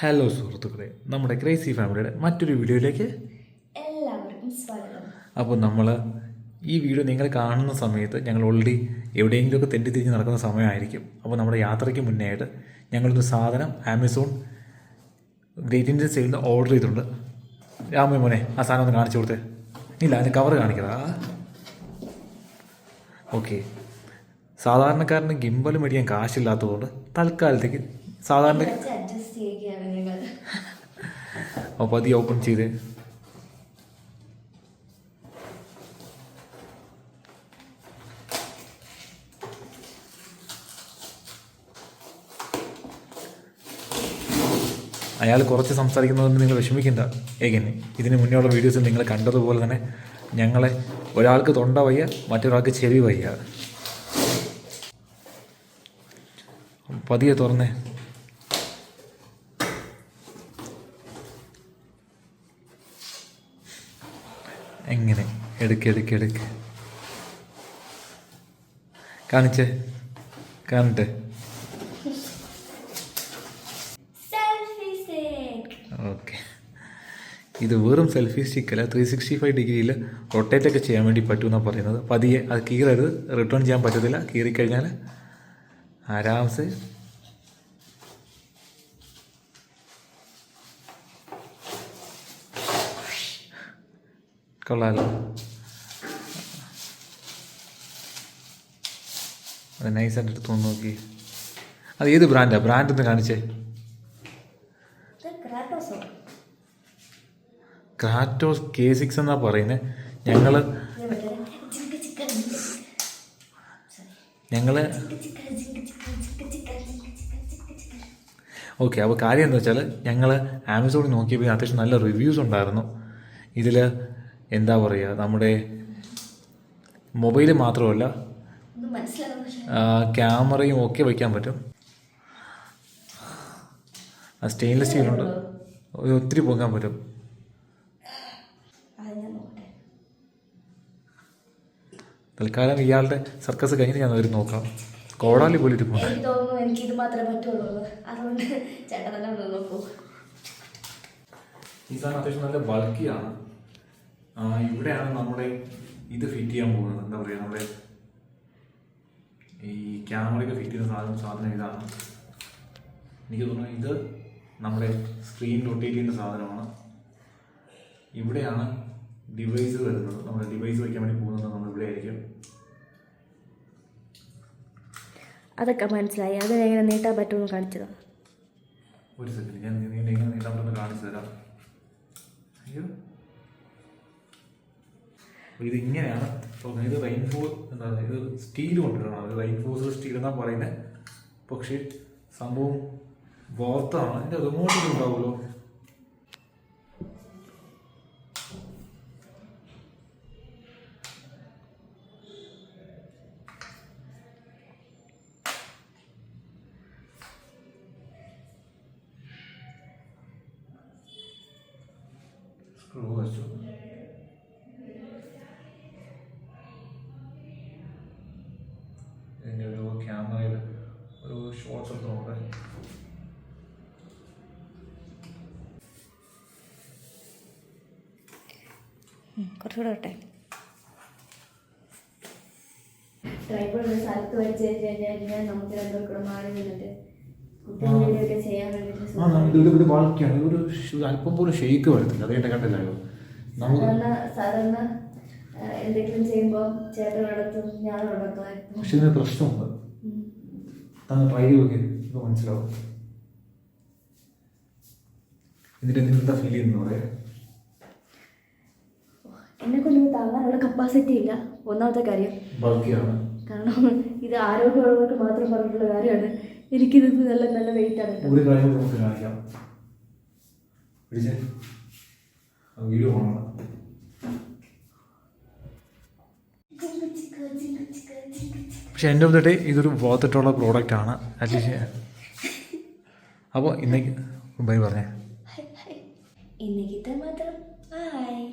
Hello സുഹൃത്തുക്കളെ നമ്മുടെ crazy ഫാമിലിയുടെ മറ്റൊരു വീഡിയോയിലേക്ക് എല്ലാവർക്കും സ്വാഗതം. അപ്പോൾ നമ്മൾ ഈ വീഡിയോ നിങ്ങൾ കാണുന്ന സമയത്ത് ഞങ്ങൾ ഓൾറെഡി എവിടെയെങ്കിലുമൊക്കെ തെറ്റി തിരിഞ്ഞ് നടക്കുന്ന സമയമായിരിക്കും. അപ്പോൾ നമ്മുടെ യാത്രയ്ക്ക് മുന്നേ ആയിട്ട് ഞങ്ങളൊരു സാധനം ആമസോൺ ഗ്രേറ്റ് ഇന്ത്യൻ സെയിൽ നിന്ന് ഓർഡർ ചെയ്തിട്ടുണ്ട്. രാമ മോനെ ആ സാധനം ഒന്ന് കാണിച്ചു കൊടുത്തേ. ഇല്ല അതിന് കവർ കാണിക്കടാ. ഓക്കെ സാധാരണക്കാരന് ഗിംബൽ മേടിക്കാൻ കാശില്ലാത്തതുകൊണ്ട് തൽക്കാലത്തേക്ക് സാധാരണ കുറച്ച് അഡ്ജസ്റ്റ് ചെയ്യുകയാണ് നിങ്ങൾ അപ്പോൾ അത് ഓപ്പൺ ചെയ്ത്. അയാൾ കുറച്ച് സംസാരിക്കുന്നതുകൊണ്ട് നിങ്ങൾ വിഷമിക്കണ്ട. ഏകനെ ഇതിന് മുന്നേയുള്ള വീഡിയോസിൽ നിങ്ങൾ കണ്ടതുപോലെ തന്നെ ഞങ്ങളെ ഒരാൾക്ക് തൊണ്ട വയ്യ മറ്റൊരാൾക്ക് ചെവി വയ്യ. പതിയെ തുറന്നേ. എങ്ങനെ? എടുക്ക് എടുക്ക് എടുക്ക്. കാണിച്ചേ? കാണട്ടെ ഓക്കെ. ഇത് വെറും സെൽഫി സ്റ്റിക്കല്ല ത്രീ സിക്സ്റ്റി ഫൈവ് ഡിഗ്രിയിൽ റൊട്ടേറ്റ് ഒക്കെ ചെയ്യാൻ വേണ്ടി പറ്റുമെന്നാണ് പറയുന്നത്. പതിയെ അത് കീറരുത്. റിട്ടേൺ ചെയ്യാൻ പറ്റത്തില്ല. കീറിക്കഴിഞ്ഞാൽ ആരാംസെ കൊള്ളാലോ അത് നൈസായിട്ട് എടുത്ത് വന്ന് നോക്കി. അത് ഏത് ബ്രാൻഡാ ബ്രാൻഡ് ഒന്ന് കാണിച്ചേ. ക്രാറ്റോസ് കെ സിക്സ് എന്നാ പറയുന്നത് ഞങ്ങൾ ഞങ്ങൾ ഓക്കെ അപ്പോൾ കാര്യം എന്താ വെച്ചാൽ ഞങ്ങൾ ആമസോണിൽ നോക്കിയപ്പോൾ അത്യാവശ്യം നല്ല റിവ്യൂസ് ഉണ്ടായിരുന്നു. ഇതിൽ എന്താ പറയുക നമ്മുടെ മൊബൈൽ മാത്രമല്ല ക്യാമറയും ഒക്കെ വയ്ക്കാൻ പറ്റും. സ്റ്റെയിൻലെസ് സ്റ്റീലുണ്ട് ഒത്തിരി പോകാൻ പറ്റും. തൽക്കാലം ഇയാളുടെ സർക്കസ് കഴിഞ്ഞിട്ട് ഞാൻ അവർ നോക്കാം. കോടാലി പോലെ ഇരിക്കും എനിക്ക് ഇത് മാത്രമേ പറ്റുള്ളൂ. അതുകൊണ്ട് ചേട്ടൻ തന്നെ നോക്കൂ. ഈ സാധനം അത്യാവശ്യം നല്ല ബൾക്കിയാണ് ആ, ഇവിടെയാണ് നമ്മുടെ ഇത് ഫിറ്റ് ചെയ്യാൻ പോകുന്നത്. എന്താ പറയുക നമ്മുടെ ഈ ക്യാമറയ്ക്ക് ഫിറ്റ് ചെയ്യുന്ന സാധനം സാധനം ഇതാണ്. എനിക്ക് തോന്നുന്നു ഇത് നമ്മുടെ സ്ക്രീൻ റൊട്ടേറ്റ് ചെയ്യുന്ന സാധനമാണ്. ഇവിടെയാണ് ഡിവൈസ് വരുന്നത്. നമ്മുടെ ഡിവൈസ് വയ്ക്കാൻ വേണ്ടി പോകുന്നത് നമ്മൾ ഇവിടെ ആയിരിക്കും. അതൊക്കെ മനസ്സിലായി. അത് എങ്ങനെ നീട്ടാൻ പറ്റുമെന്ന് കാണിച്ചതാണ് ഒരു സെക്കൻഡ് ഞാൻ എങ്ങനെ നീട്ടാൻ പറ്റുമെന്ന് കാണിച്ചു ഇത് ഇങ്ങനെയാണ് ഇത് റെയിൻഫോ എന്താ ഇത് സ്റ്റീൽ കൊണ്ടിട്ടാണ് റെയിൻഫോഴ്സ് സ്റ്റീൽ എന്നാ പറയുന്നത് പക്ഷേ സംഭവം വാർത്താണ്. എന്റെ റിമോട്ട് ഉണ്ടാവുമല്ലോ. സ്ക്രൂ വെച്ചു. കുറച്ചുകൂടെ വട്ടെ ഒരു സ്ഥലത്ത് വെച്ച് കഴിഞ്ഞാൽ നമുക്ക് രണ്ടുപേർക്കൂടെ മാറി നിന്നിട്ട് കുട്ടികളുടെയൊക്കെ ചെയ്യാൻ വേണ്ടിയിട്ട് ആ നമുക്ക് വളക്കാണ് അല്പം പോലും ഷെയ്ക്ക് വരത്തില്ല. അത് എന്റെ നമുക്ക് സാധാരണ എന്തെങ്കിലും ചെയ്യുമ്പോൾ ചേട്ടൻ നടത്തും ഞാൻ നടത്തും പക്ഷെ ഇതിന് പ്രശ്നമുണ്ട്. താങ്കൾ ട്രൈ ചെയ്ത് നോക്കി. ഇപ്പോൾ മനസ്സിലാവും. എന്നിട്ട് എന്താ ഫീൽ ചെയ്യുന്നു പറയാം എന്നെ കൊണ്ട് താങ്ങാനുള്ള കപ്പാസിറ്റി ഇല്ല. ഒന്നാമത്തെ കാര്യം. കാരണം ഇത് ആരോഗ്യമുള്ളവർക്ക് മാത്രം പറഞ്ഞിട്ടുള്ള കാര്യമാണ്. എനിക്കിത് നല്ല നല്ല വെയിറ്റ് ആണ് ഒരു കാര്യം നമുക്ക് കാണിക്കാം. വീഡിയോ പക്ഷെ എന്റെ ഓഫ് ദ ഡേ ഇതൊരു വാത്തിട്ടുള്ള പ്രോഡക്റ്റ് ആണ്. അറ്റ്ലീസ്റ്റ് അപ്പോൾ ഇന്നേക്ക് ബൈ പറഞ്ഞേ. ഇന്നേക്കിത്തെ മാത്രം. ബൈ